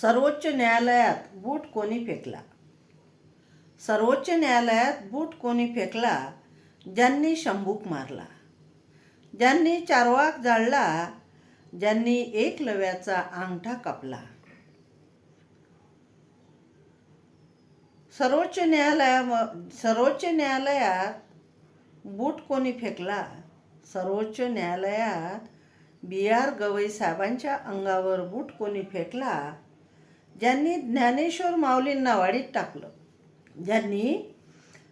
सर्वोच्च न्यायालयात बूट कोणी फेकला? सर्वोच्च न्यायालयात बूट कोणी फेकला? ज्यांनी शंभूक मारला. ज्यांनी चारवाक जाळला? ज्यांनी एकलव्याचा अंगठा कापला. सर्वोच्च न्यायालया सर्वोच्च न्यायालयात बूट कोणी फेकला? सर्वोच्च न्यायालयात बी आर गवई साहेबांच्या अंगावर बूट कोणी फेकला? ज्यांनी ज्ञानेश्वर माऊलींना वाडीत टाकलं ज्यांनी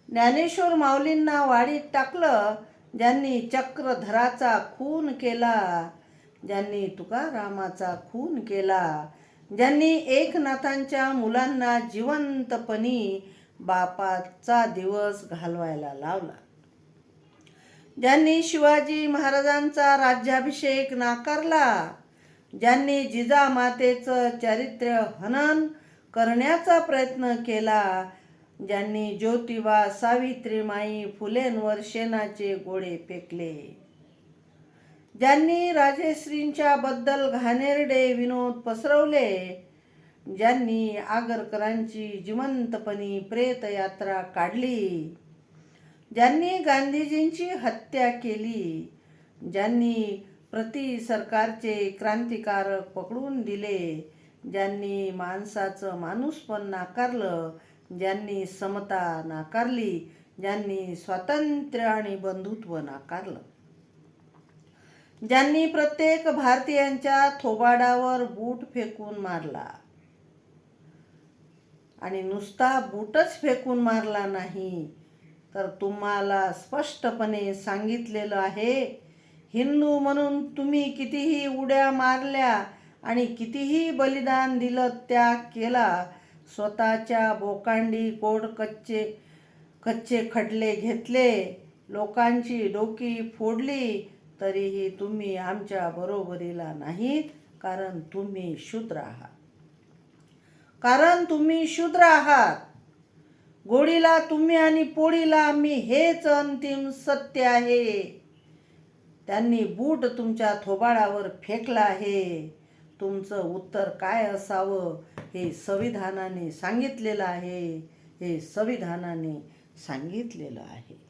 ज्ञानेश्वर माऊलींना वाडीत टाकलं ज्यांनी चक्रधराचा खून केला ज्यांनी तुकारामाचा खून केला ज्यांनी एकनाथांच्या मुलांना जिवंतपणी बापाचा दिवस घालवायला लावला ज्यांनी शिवाजी महाराजांचा राज्याभिषेक नाकारला ज्यांनी जिजामातेचं चारित्र्य हनन करण्याचा प्रयत्न केला ज्यांनी ज्योतिबा सावित्रीमाई फुलेंवर शेणाचे गोळे फेकले. ज्यांनी राजेश्रींच्या बद्दल घाणेरडे विनोद पसरवले ज्यांनी आगरकरांची जिवंतपणी प्रेतयात्रा काढली ज्यांनी गांधीजींची हत्या केली ज्यांनी प्रति सरकारचे क्रांतिकारक पकडून दिले. ज्यांनी माणसाचं माणूस पण नाकारलं ज्यांनी समता नाकारली ज्यांनी स्वातंत्र्य आणि बंधुत्व नाकारलं. ज्यांनी प्रत्येक भारतीयांच्या थोबाडावर बूट फेकून मारला. आणि नुसता बूटच फेकून मारला नाही तर तुम्हाला स्पष्टपणे सांगितलेलं आहे हिंदू म्हणून तुम्ही कितीही उड्या मारल्या आणि कितीही बलिदान दिलं त्याग केला. स्वतःच्या बोकांडी गोड कच्चे कच्चे खडले घेतले. लोकांची डोकी फोडली तरीही तुम्ही आमच्या बरोबरीला नाहीत कारण तुम्ही शूद्र आहात. कारण तुम्ही शूद्र आहात. गोडीला तुम्ही आणि पोळीला आम्ही हेच अंतिम सत्य आहे. त्यांनी बूट तुमच्या थोबाडावर फेकला आहे. तुमचं उत्तर काय असावं हे संविधानाने सांगितलेलं आहे. हे संविधानाने सांगितलेलं आहे.